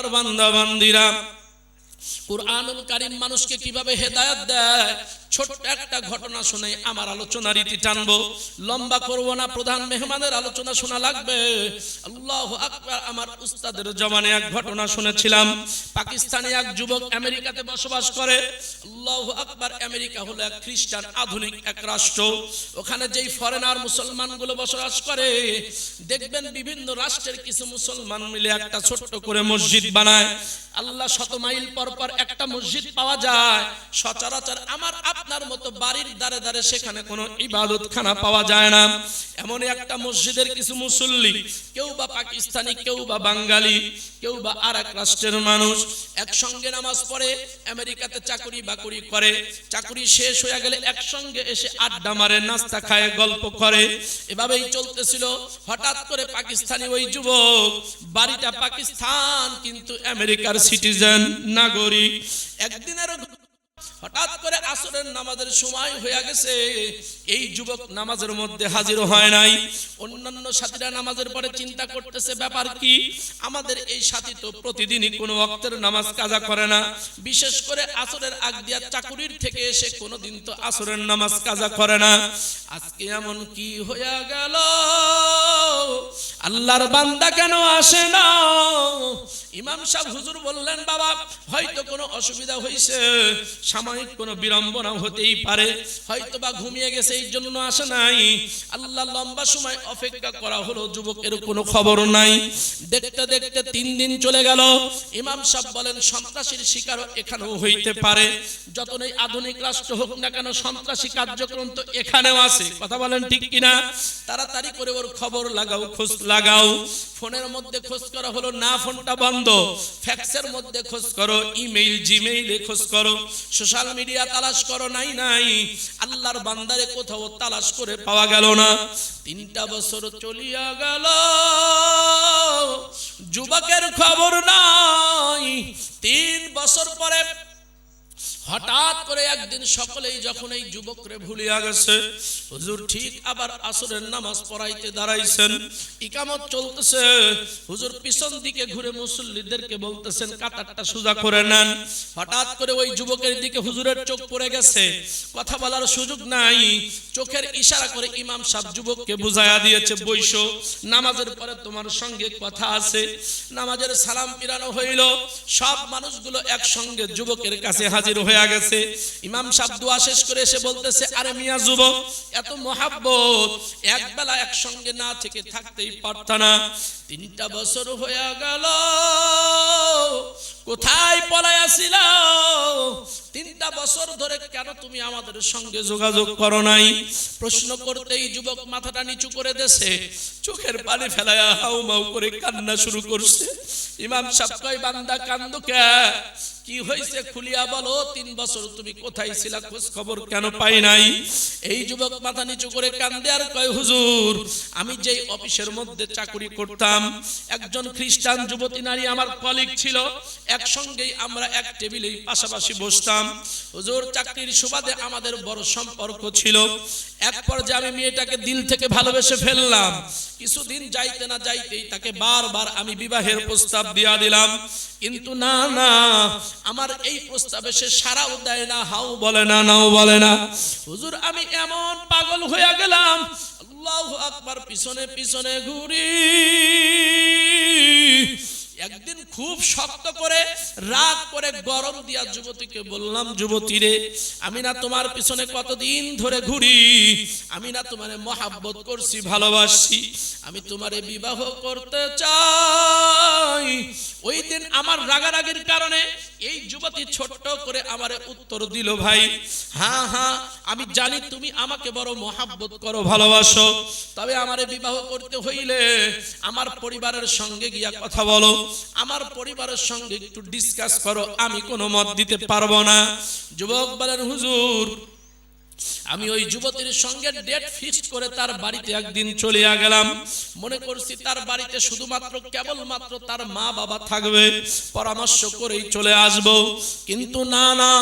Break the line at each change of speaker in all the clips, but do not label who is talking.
আল্লাহর বান্দা বান্দিরা কোরআনুল কারিম মানুষকে কীভাবে হেদায়ত দেয়? ছোট্ট একটা ঘটনা শুনে আমার আলোচনা রীতি টানবো। লম্বা করব না, প্রধান মেহমানের আলোচনা শোনা লাগবে। আল্লাহু আকবার, আমার উস্তাদের জমানে এক ঘটনা শুনেছিলাম। পাকিস্তানি এক যুবক আমেরিকাতে বসবাস করে। আল্লাহু আকবার, আমেরিকা হলো এক খ্রিস্টান আধুনিক এক রাষ্ট্র। ওখানে যেই ফরেনার মুসলমানগুলো বসবাস করে, দেখবেন বিভিন্ন রাষ্ট্রের কিছু মুসলমান মিলে একটা ছোট্ট করে মসজিদ বানায়। আল্লাহ শত মাইল পর পর একটা মসজিদ পাওয়া যায়। সচরাচর আমার আপনার মতো বাড়ির দ্বারে দ্বারে সেখানে কোনো ইবাদত খানা পাওয়া যায় না। এমনই একটা মসজিদের কিছু মুসল্লি, কেউ বা পাকিস্তানি, কেউ বা বাঙালি, কেউ বা আর এক রাষ্ট্রের মানুষ, একসঙ্গে নামাজ পড়ে, আমেরিকাতে চাকরি বাকরি করে, চাকরি শেষ হয়ে গেলে একসঙ্গে এসে আড্ডা মারে, নাস্তা খায়, গল্প করে। এভাবেই চলতেছিল। হঠাৎ করে পাকিস্তানি ওই যুবক, বাড়িটা পাকিস্তান, কিন্তু আমেরিকার সিটিজেন, নাগরিক। একদিনের হঠাৎ করে আসরের নামাজের সময় হয়ে গেছে। এই যুবক নামাজের মধ্যে হাজির হয় নাই। অন্যান্য সাথীরা নামাজের পরে চিন্তা করতেছে, ব্যাপার কি? আমাদের এই সাথী তো প্রতিদিনই কোনো ওয়াক্তের নামাজ কাজা করে না। বিশেষ করে আসরের আগ দিয়া চাকুরির থেকে এসে কোনোদিন তো আসরের নামাজ কাজা করে না। আজকে এমন কি হয়ে গেল? আল্লাহর বান্দা কেন আসে না? ইমাম সাহেব হুজুর বললেন, বাবা, হয়তো কোনো অসুবিধা হয়েছে সাময়িক কোনো বিড়ম্বনা হতেই পারে। হয়তো বা ঘুমিয়ে গেছে, এই জন্য আসে নাই। আল্লাহ লম্বা সময় অপেক্ষা করা হলো, যুবকের কোনো খবর নাই। দেখতে দেখতে তিন দিন চলে গেল। ইমাম সাহেব বলেন, সন্ত্রাসীর শিকারও এখানেও হইতে পারে। যতই আধুনিক রাষ্ট্র হোক না কেন, সন্ত্রাসী কার্যক্রম তো এখানেও আছে। কথা বলেন ঠিক কিনা? তাড়াতাড়ি করে ওর খবর লাগাও, খোঁজ লাগাও। ফোনের মধ্যে খোঁজ করা, হলো না, ফোনটা বন্ধ। ফ্যাক্সের মধ্যে খোঁজ করো, ইমেইল, জিমেইলে খোঁজ করো। সোশ্যাল মিডিয়া তালাশ করো, নাই নাই। আল্লাহর বান্দারে কোথাও তালাশ করে পাওয়া গেল না। তিনটা বছর চলিয়া গেল। যুবকের খবর নাই। তিন বছর পরে হঠাৎ করে একদিন সকলেই যখন এই যুবকরে ভুলিয়া গেছে, হুজুর ঠিক আবার আসরের নামাজ পড়াইতে দাঁড়াইছেন। ইকামত চলতেছে। হুজুর পিছন দিকে ঘুরে মুসল্লিদেরকে বলতেছেন, কাতারটা সোজা করে নেন। হঠাৎ করে ওই যুবকের দিকে হুজুরের চোখ পড়ে গেছে। কথা বলার সুযোগ নাই। চোখের ইশারা করে ইমাম সাহেব যুবককে বুঝাইয়া দিয়েছে, বৈশ, নামাজের পরে তোমার সঙ্গে কথা আছে। নামাজের সালাম পিরানো হইল। সব মানুষগুলো একসঙ্গে যুবকের কাছে হাজির হয়ে গেছে। ইমাম সাহেব দোয়া শেষ করে এসে বলতেছে, আরে মিয়া যুবক, এত মহাব্বত, এক বেলা একসঙ্গে না থেকে থাকতেই পারত না। তিনটা বছর হয়ে গেল, কোথায় পলাইয়াছিল তিনটা বছর ধরে কেন তুমি আমাদের সঙ্গে যোগাযোগ করো নাই? প্রশ্ন করতেই যুবক মাথাটা নিচু করে দেছে চোখের পানি ফেলায়া হাউ মাউ করে কান্না শুরু করছে। ইমাম সাহেব কয়, বান্দা কান্দো কে? কি হয়েছে খুলিয়া বলো? তিন বছর তুমি কোথায় ছিলা খোঁজ খবর কেন পাই নাই? এই যুবক মাথা নিচু করে কান্দে আর কয় হুজুর আমি যেই অফিসের মধ্যে চাকরি করতাম একজন খ্রিস্টান যুবতী নারী আমার কলিগ ছিল একসঙ্গেই আমরা এক টেবিলেই পাশাপাশি বসতাম। হুজুর চাকরির সুবাদে আমাদের বড় সম্পর্ক ছিল। এক পর্যায়ে আমি মেয়েটাকে দিল থেকে ভালোবেসে ফেললাম। কিছুদিন যাইতে না যাইতেই তাকে বারবার আমি বিবাহের প্রস্তাব দিয়া দিলাম। কিন্তু না না, আমার এই প্রস্তাবে সে সারাও দেয় না, হাও বলে না, নাও বলে না। হুজুর, আমি এমন পাগল হয়ে গেলাম, আল্লাহ আকবার, পিছনে পিছনে ঘুরি। একদিন খুব শক্ত করে রাগ করে গরম দিয়া যুবতীকে বললাম, যুবতী রে, আমি না তোমার পিছনে কতদিন ধরে ঘুরি? আমি না তোমারে মহাব্বত করছি, ভালোবাসি। আমি তোমারে বিবাহ করতে চাই। ওই দিন আমার রাগারাগির কারণে এই যুবতী ছোট্ট করে আমারে উত্তর দিল, ভাই হ্যাঁ হ্যাঁ আমি জানি তুমি আমাকে বড় মহাব্বত করো, ভালোবাসো। তবে আমারে বিবাহ করতে হইলে আমার পরিবারের সঙ্গে গিয়া কথা বলো। আমার পরিবারের সঙ্গে একটু ডিসকাস করো, আমি কোনো মত দিতে পারব না। যুবক বলেন, হুজুর আমি ওই যুবতীর সঙ্গে ডেট ফিক্সড করে তার বাড়িতে একদিন চলিয়া গেলাম। মনে করছি তার বাড়িতে শুধুমাত্র কেবলমাত্র তার মা বাবা থাকবে, পরামর্শ করেই চলে আসব। কিন্তু না না,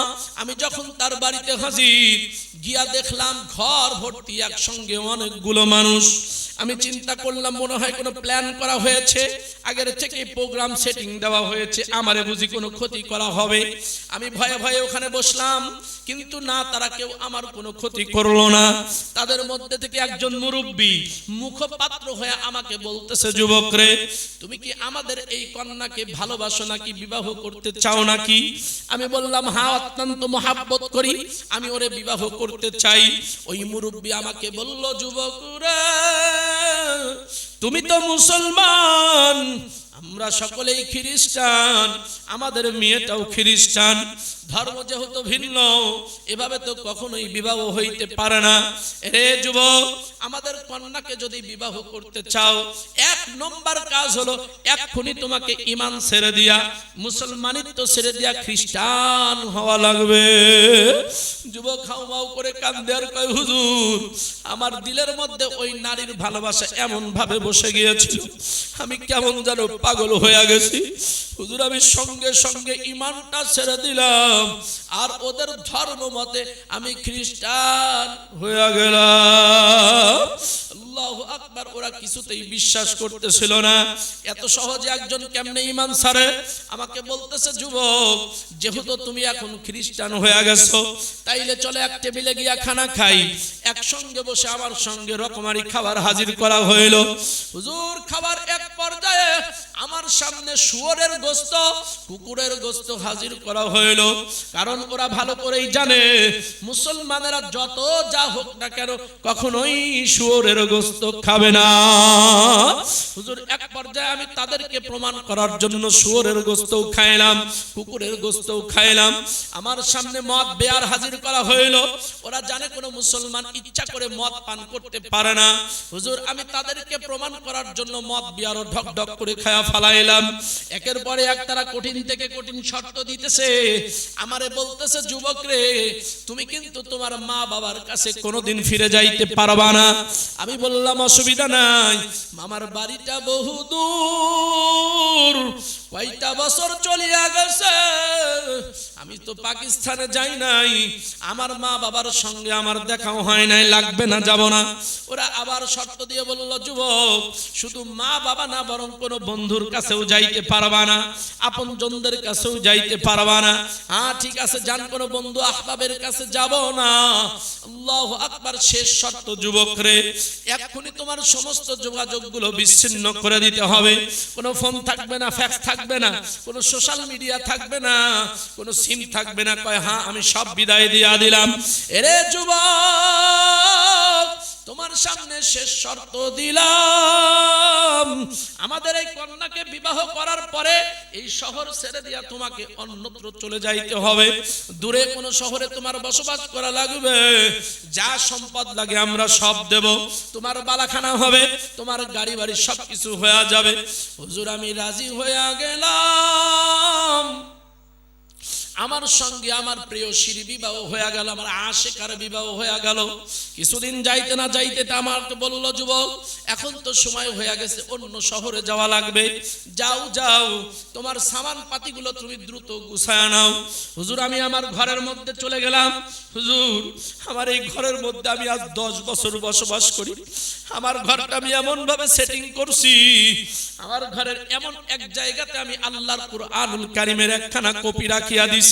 আমি যখন তার বাড়িতে হাজির, গিয়া দেখলাম ঘর ভর্তি একসঙ্গে অনেকগুলো মানুষ। আমি চিন্তা করলাম, মনে হয় কোনো প্ল্যান করা হয়েছে। আগের থেকে প্রোগ্রাম সেটিং দেওয়া হয়েছে, আমারে বুঝি কোনো ক্ষতি করা হবে। আমি ভয়ে ভয়ে ওখানে বসলাম, কিন্তু না, তারা কেউ আমার কোনো ক্ষতি করল না। তাদের মধ্যে থেকে একজন মুরব্বী মুখপাত্র হয়ে আমাকে বলতেছে যুবক রে তুমি কি আমাদের এই কন্যাকে ভালোবাসো নাকি বিবাহ করতে চাও নাকি? আমি বললাম হ্যাঁ অত্যন্ত মহাব্বত করি, আমি ওরে বিবাহ করতে চাই। ওই মুরব্বী আমাকে বলল যুবক রে তুমি তো মুসলমান, আমরা সকলেই খ্রিস্টান, আমাদের মেয়েটাও খ্রিস্টান ধর্ম যেহেতু ভিন্ন, এভাবে তো কখনোই বিবাহ হইতে পারে না। রে যুবক আমাদের কন্যাকে যদি বিবাহ করতে চাও, এক নম্বর কাজ হলো এক্ষুনি তোমাকে ইমান ছেড়ে দিয়া, মুসলমানিত্ব ছেড়ে দিয়া খ্রিস্টান হওয়া লাগবে। যুবক খাও মাও করে কান্দে আর কয়, হুজুর, আমার দিলের মধ্যে ওই নারীর ভালোবাসা এমন ভাবে বসে গিয়েছিল। আমি কেমন যেন পাগল হয়ে গেছি। হুজুর, আমি সঙ্গে সঙ্গে ইমানটা ছেড়ে দিলাম। আর ওদের ধর্ম মতে আমি খ্রিস্টান হয়ে গেলাম। আল্লাহ আকবার ওরা কিছুতেই বিশ্বাস করতেছিল না। এত সহজে একজন কেমনে ইমান সারে আমাকে বলতেছে যুবক যেহেতু তুমি এখন খ্রিস্টান হয়ে গেছো তাইলে চলে এক টেবিলে গিয়া খানা খাই। একসঙ্গে বসে আমার সঙ্গে রকমারি খাবার হাজির করা হইল। হুজুর খাবার এক পর্যায়ে আমার সামনে শুয়োরের গোস্ত, কুকুরের গোস্ত হাজির করা হইল। কারণ ওরা ভালো করেই জানে, মুসলমানেরা যত যা হোক না কেন কখনোই শুয়োরের গোস্ত খাবে না। হুজুর, এক পর্যায়ে আমি তাদেরকে প্রমাণ করার জন্য শুয়োরের গোস্তও খাইলাম, কুকুরের গোস্তও খাইলাম। আমার সামনে মদ বেয়ার হাজির করা হইল। ওরা জানে কোনো মুসলমান ইচ্ছা করে মদ পান করতে পারে না। হুজুর, আমি তাদেরকে প্রমাণ করার জন্য মদ বিয়ারও ঢক ঢক করে খায়া ফালাইলাম। একের পরে এক তারা কঠিন থেকে কঠিন শর্ত দিতেছে। আমারে বলতেছে, যুবক রে, তুমি কিন্তু তোমার মা বাবার কাছে কোনোদিন ফিরে যাইতে পারবা না। আমি বললাম, অসুবিধা নাই। মামার বাড়িটা বহু দূর। কয়টা বছর চলিয়া গেছে? আমি তো পাকিস্তানে যাই নাই। আমার মা বাবার সঙ্গে আমার দেখাও হয় নাই, লাগবে না, যাব না। ওরা আবার শর্ত দিয়ে বলল, যুবক, শুধু মা বাবা না, বরং কোনো বন্ধুর কাছেও যাইতে পারবা না আপন জনদের কাছেও যাইতে পারবা না। হ্যাঁ ঠিক আছে, যান, কোনো বন্ধু আহবাবের কাছে যাব না। আল্লাহ আকবার, শেষ শর্ত, যুবক রে। এক্ষুনি তোমার সমস্ত যোগাযোগগুলো বিচ্ছিন্ন করে দিতে হবে। কোনো ফোন থাকবে না, ফ্যাক্স থাকবে না। কোনো সোশ্যাল মিডিয়া থাকবে না। কোনো সিম থাকবে না। কয় হ্যাঁ আমি সব বিদায় দিয়া দিলাম। এরে যুবক তোমার সামনে শেষ শর্ত দিলাম। আমাদের এই কন্যাকে বিবাহ করার পরে এই শহর ছেড়ে দিয়া তোমাকে অন্যত্র চলে যাইতে হবে। দূরে কোনো শহরে তোমার বসবাস করা লাগবে। যা সম্পদ লাগে আমরা সব দেব। তোমার বালাখানা হবে, তোমার গাড়ি বাড়ি সব কিছু হয়ে যাবে। হুজুর, আমি রাজি হয়ে গেলাম। আমার সঙ্গে আমার প্রিয় শ্রী বিবাহ হয়ে গেল, আমার আশে আশেকার বিবাহ হয়ে গেল। কিছুদিন যাইতে না যাইতে তা আমার তো বলল, যুবক, এখন তো সময় হয়ে গেছে, অন্য শহরে যাওয়া লাগবে। যাও যাও, তোমার সামান পাতিগুলো তুমি দ্রুত গুছায় নাও। হুজুর, আমি আমার ঘরের মধ্যে চলে গেলাম। হুজুর, আমার এই ঘরের মধ্যে আমি আজ দশ বছর বসবাস করি। আমার ঘরটা আমি এমন ভাবে সেটিং করছি, আমার ঘরের এমন এক জায়গাতে আমি আল্লাহর কুরআনুল কারিমের একখানা কপি রাখিয়া দিছি।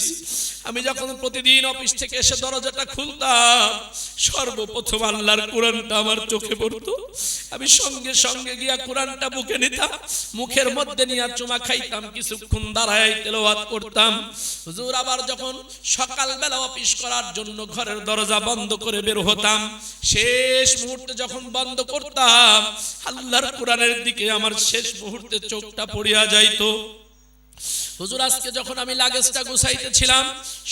আমি যখন প্রতিদিন অফিস থেকে এসে দরজাটা খুলতাম, সর্বপ্রথম আল্লাহর কোরআনটা আমার চোখে পড়তো। আমি সঙ্গে সঙ্গে গিয়া কোরআনটা বুকে নিতাম, মুখের মধ্যে নিয়ে চুমা খাইতাম, কিছুক্ষণ দাঁড়ায় তেলাওয়াত করতাম। হুজুর, আবার যখন সকালবেলা অফিস করার জন্য ঘরের দরজা বন্ধ করে বের হতাম, শেষ মুহূর্তে যখন বন্ধ করতাম, আল্লাহর কোরআনের দিকে আমার শেষ মুহূর্তে চোখটা পড়িয়া যাইতো। হুজুর, আজকে যখন আমি লাগেজটা গুছাইতেছিলাম,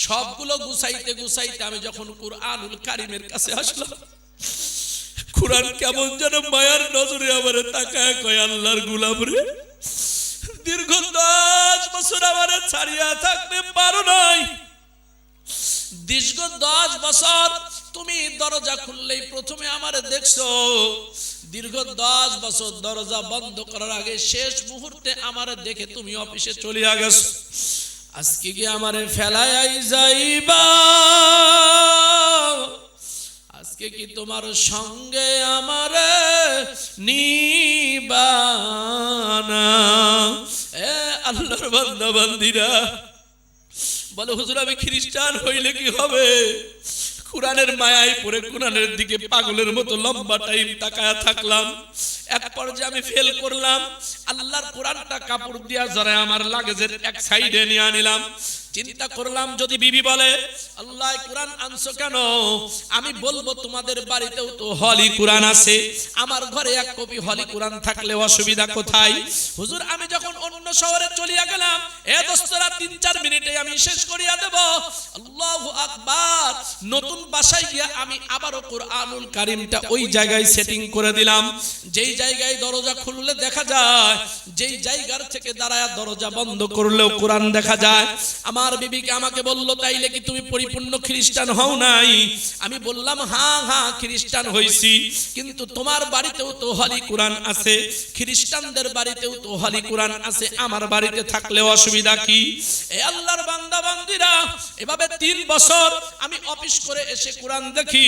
সবগুলো গুছাইতে গুছাইতে আমি যখন কুরআনুল কারিমের কাছে আসলাম, কুরআন কেমন যেন মায়ার নজরে আমার তাকায়, কয়, আল্লাহর গুলাম রে। দীর্ঘ দশ বছর আমার ছাড়িয়া থাকতে পারো নাই। দীর্ঘ দশ বছর তুমি দরজা খুললেই প্রথমে আমারে দেখছ। দীর্ঘ দশ বছর দরজা বন্ধ করার আগে শেষ মুহূর্তে আমারে দেখে তুমি অফিসে চলিয়া গেছো। আজকে কি আমারে ফেলাই যাইবা। আজকে কি তোমার সঙ্গে আমারে আল্লাহর বান্দা বান্দিরা বলে হুজুর আমি খ্রিস্টান হইলে কি হবে? কোরআনের মায়ায় পড়ে কোরআনের দিকে পাগলের মতো লম্বা টাইম তাকায়া থাকলাম। এক পর্যায়ে আমি ফেল করলাম। আল্লাহর কোরআনটা কাপড় দিয়া জড়ায় আমার লাগেজের এক সাইডে নিয়ে আনিলাম। চিন্তা করলাম, যদি বিবি বলে, আল্লাহ, কোরআন আনছো কেন? আমি বলব, তোমাদের বাড়িতেও তো হলি কোরআন আছে। আমার ঘরে এক কপি হলি কোরআন থাকলে অসুবিধা কোথায়? হুজুর, আমি যখন অন্য শহরে চলিয়া গেলাম, এ দোস্তরা, তিন চার মিনিটে আমি শেষ করিয়া দেব। আল্লাহু আকবার, নতুন বাসায় গিয়া আমি আবারও কোরআনুল কারিমটা ওই জায়গায় সেটিং করে দিলাম। যেই জায়গায় দরজা খুললে দেখা যায়, যেই জায়গার থেকে দাঁড়ায় দরজা বন্ধ করলেও কোরআন দেখা যায়। আমার বিবিকে আমাকে বলল, তাইলে কি তুমি পরিপূর্ণ খ্রিস্টান হও নাই? আমি বললাম হ্যাঁ হ্যাঁ খ্রিস্টান হইছি, কিন্তু তোমার বাড়িতেও তো হলি কোরআন আছে, খ্রিস্টানদের বাড়িতেও তো হলি কোরআন আছে, আমার বাড়িতে থাকলে অসুবিধা কি? এ আল্লাহর বান্দা, বান্দিরা, এভাবে তিন বছর আমি অফিস করে এসে কোরআন দেখি,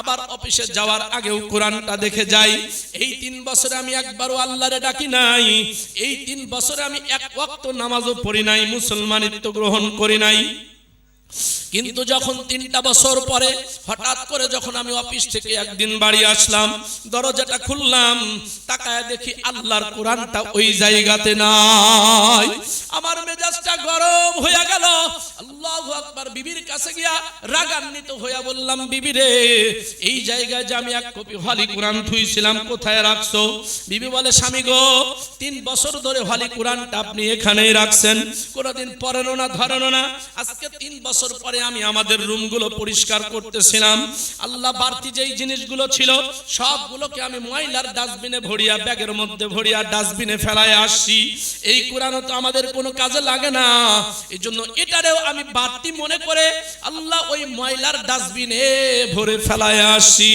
আবার অফিসে যাওয়ার আগেও কোরআনটা দেখে যাই। এই তিন বছরে আমি একবারও আল্লাহরে ডাকি নাই, এই তিন বছরে আমি এক ওয়াক্ত নামাজও পড়ি নাই, মুসলমানিত্ব গ্রহণ করি নাই। কিন্তু যখন তিনটা বছর পরে, হঠাৎ করে যখন আমি অফিস থেকে একদিন বাড়ি আসলাম, দরজাটা খুললাম, তাকায় দেখি আল্লাহর কোরআনটা ওই জায়গাতে নাই। আমার মেজাজটা গরম হয়ে গেল। আল্লাহু আকবার, বিবির কাছে গিয়া রাগান্বিত হইয়া বললাম, বিবি রে, এই জায়গায় যে আমি এক কপি হলি কোরআন থুইছিলাম, কোথায় রাখছো? বিবি বলে, স্বামী গো, তিন বছর ধরে হলি কোরআনটা আপনি এখানেই রাখছেন। কোনোদিন পড়েনো না ধরেনো না। আজকে তিন বছর পরে আমি আমাদের রুমগুলো পরিষ্কার করতেছিলাম। আল্লাহ বাড়তি যেই জিনিসগুলো ছিল, সবগুলোকে আমি ময়লার ডাস্টবিনে ভরিয়া, ব্যাগের মধ্যে ভরিয়া ডাস্টবিনে ফেলায় আসছি। এই কোরআনও তো আমাদের কোনো কাজে লাগে না। এই জন্য এটারেও আমি বাড়তি মনে করে আল্লাহ ওই ময়লার ডাস্টবিনে ভরে ফেলায় আসি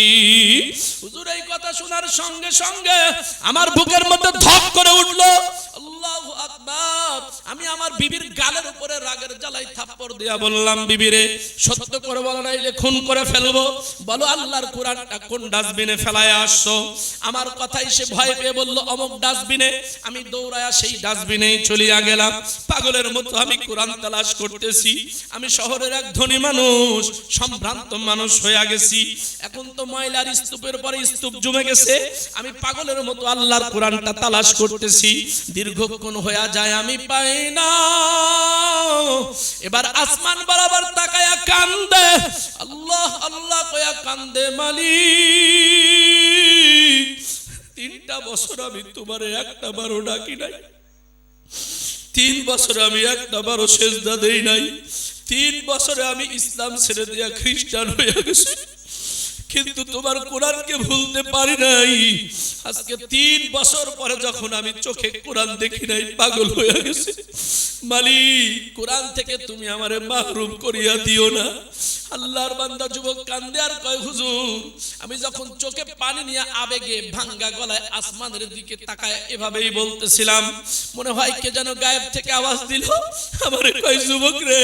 হুজুর, এই কথা শোনার সঙ্গে সঙ্গে আমার বুকের মধ্যে ধপ করে উঠল। আল্লাহু আকবার। আমি আমার বিবির গালের উপরে রাগের জ্বালাই দিয়া বললাম, বিবিরে, সত্য করে বলো খুন করে ফেলব। বলো, আল্লাহর কোরআনটা কোন ডাস্টবিনে ফেলায় আসছো? আমার কথাই সে ভয় পেয়ে অমুক ডাস্টবিনে? আমি দৌড়ায়া সেই ডাস্টবিনেই চলিয়া গেলাম। পাগলের মতো আমি কোরআন তালাশ করতেছি। আমি শহরের এক ধনী মানুষ, সম্ভ্রান্ত মানুষ হয়ে গেছি। এখন তো ময়লার স্তূপের পরে স্তূপ জমে গেছে। আমি পাগলের মতো আল্লাহর কোরআনটা তালাশ করতেছি। দীর্ঘক্ষণ হয়ে যায়, আমি পাই না। এবার আসমান বরাবর তাকায়া কান্দে। আল্লাহ আল্লাহ কয়া কান্দে, মালিক, তিনটা বছর আমি তোমার একটা বারো ডাকি নাই। তিন বছর আমি একটা বারো সেজদা দেই নাই। তিন বছরে আমি ইসলাম ছেড়ে দিয়া খ্রিস্টান হয়ে গেছি। কিন্তু তোমার কোরআনকে ভুলতে পারি নাই। আজকে তিন বছর পরে যখন আমি চোখে কোরআন দেখি নাই, পাগল হয়ে গেছে। আমি যখন চোখে পানি নিয়ে আবেগে ভাঙ্গা গলায় আসমানের দিকে তাকায় এভাবেই বলতেছিলাম। মনে হয় কে যেন গায়েব থেকে আওয়াজ দিল। আমারে কয়, যুবক রে,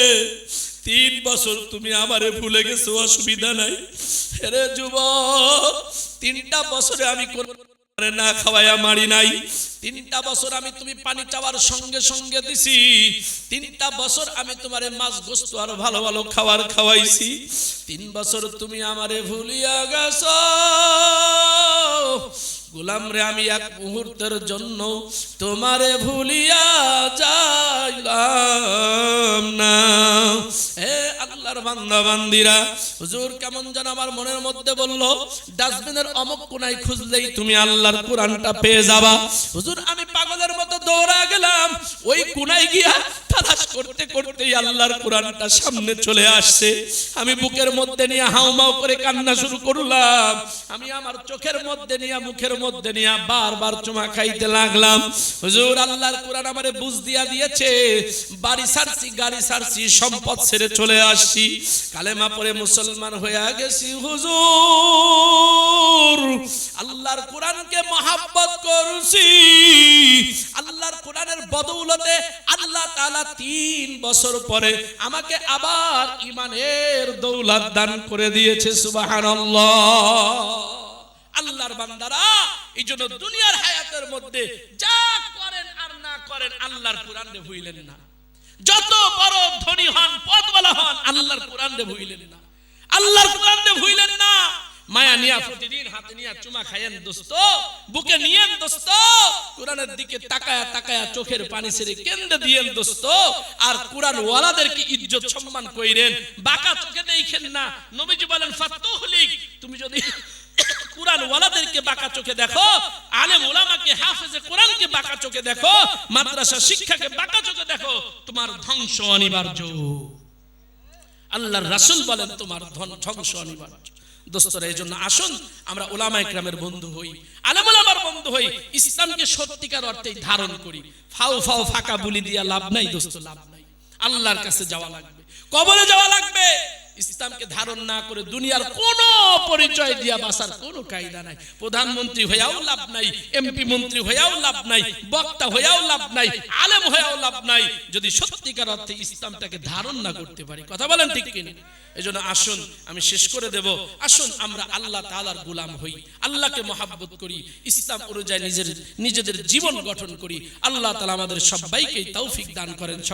তিন বছর তুমি আমারে ভুলে গেছো, অসুবিধা নাই। রে যুবক, তিনটা বছরে আমি কোন না খাওয়াইয়া মারি নাই। তিনটা বছর আমি তুমি পানি চাওয়ার সঙ্গে সঙ্গে দিছি। তিনটা বছর আমি তোমারে মাছ গোস্ত আর ভালো ভালো খাবার খাওয়াইছি। তিন বছর তুমি আমারে ভুলিয়া গেছো। গোলাম রে আমি এক মুহূর্তের জন্য তোমারে ভুলিয়া যাইলাম না। হে আল্লাহর বান্দা বান্দিরা হুজুর কেমন যেন আমার মনের মধ্যে বলল, ডাস্টবিনের অমক কোনায় খুঁজলেই তুমি আল্লাহর কোরআনটা পেয়ে যাবা। হুজুর, আমি পাগলের মতো দৌড়া গেলাম, ওই কোনায় গিয়া তারা করতে করতেই আল্লাহর কোরআনটা সামনে চলে আসছে। আমি বুকের মধ্যে নিয়ে হাউমাউ করে কান্না শুরু করলাম। আমি আমার চোখের মধ্যে নিয়ে, মুখের মধ্যে নিয়ে বারবার চুমা খাইতে লাগলাম। হুজুর, আল্লাহর কোরআন আমারে বুঝ দিয়া দিয়েছে, বাড়ি ছাড়ছি গাড়ি ছাড়ছি সম্পদ ছেড়ে চলে আসছি। কালেমা পরে মুসলমান হয়ে গেছি, হুজুর। আল্লাহর কোরআনকে মহাব্বত করছি। আল্লাহর কোরআনের বদৌলতে আল্লাহ তাআলা তিন বছর পরে আমাকে আবার ইমানের দৌলত দান করে দিয়েছে, সুবহানাল্লাহ। আল্লাহর বান্দারা, এই জন্য দুনিয়ার হায়াতের মধ্যে যা করেন আর না করেন আল্লাহর কোরআনে ভুইলেন না। যত বড় ধনী হন পদওয়ালা হন, আল্লাহর কোরআনে ভুইলেন না। আল্লাহর কোরআনে ভুইলেন না। মায়া নিয়া প্রতিদিন হাতে নিয়া চুমা খায়েন দোস্ত। বুকে নিয়েন দোস্ত। কোরআনের দিকে তাকায়া তাকায়া চোখের পানি ছেড়ে কেন্দ্রে দিয়েন দোস্ত। আর কোরআন ওয়ালাদেরকে ইজ্জত সম্মান কইরেন। বাঁকা চোখে দেখেন না। নবীজি বলেন ফাতুহলিক তুমি যদি কোরআন ওয়ালাদেরকে বাঁকা চোখে দেখো আলেম ওলামাকে হাফেজে কোরআনকে বাঁকা চোখে দেখো মাদ্রাসা শিক্ষাকে বাঁকা চোখে দেখো তোমার ধ্বংস অনিবার্য আল্লাহর রাসূল বলেন তোমার ধ্বংস অনিবার্য। দোস্তরা এই জন্য আসুন, আমরা ওলামা ইকরামের বন্ধু হই। আলেম ওলামার বন্ধু হই, ইসলামকে সত্যিকার অর্থে ধারণ করি। ফাও ফাও ফাঁকা বুলি দিয়া লাভ নাই, দোস্ত, লাভ নাই। আল্লাহর কাছে যাওয়া লাগবে। কবরে যাওয়া লাগবে। ইসলামকে ধারণ না করে দুনিয়ার কোন পরিচয় দিয়া বাসার কোনো কায়দা নাই। প্রধানমন্ত্রী হয়েও লাভ নাই এমপি মন্ত্রী হয়েও লাভ নাই, বক্তা হয়েও লাভ নাই, আলেম হয়েও লাভ নাই। যদি সত্যিকার অর্থে ইসলামটাকে ধারণ না করতে পারি, কথা বলেন ঠিক কিনা? এজন্য আসুন, আমি শেষ করে দেব। আসুন, আমরা আল্লাহ তাআলার গোলাম হই, আল্লাহকে মহাব্বত করি, ইসলাম অনুযায়ী নিজের, নিজেদের জীবন গঠন করি। আল্লাহ তাআলা আমাদের সবাইকে তৌফিক দান করেন।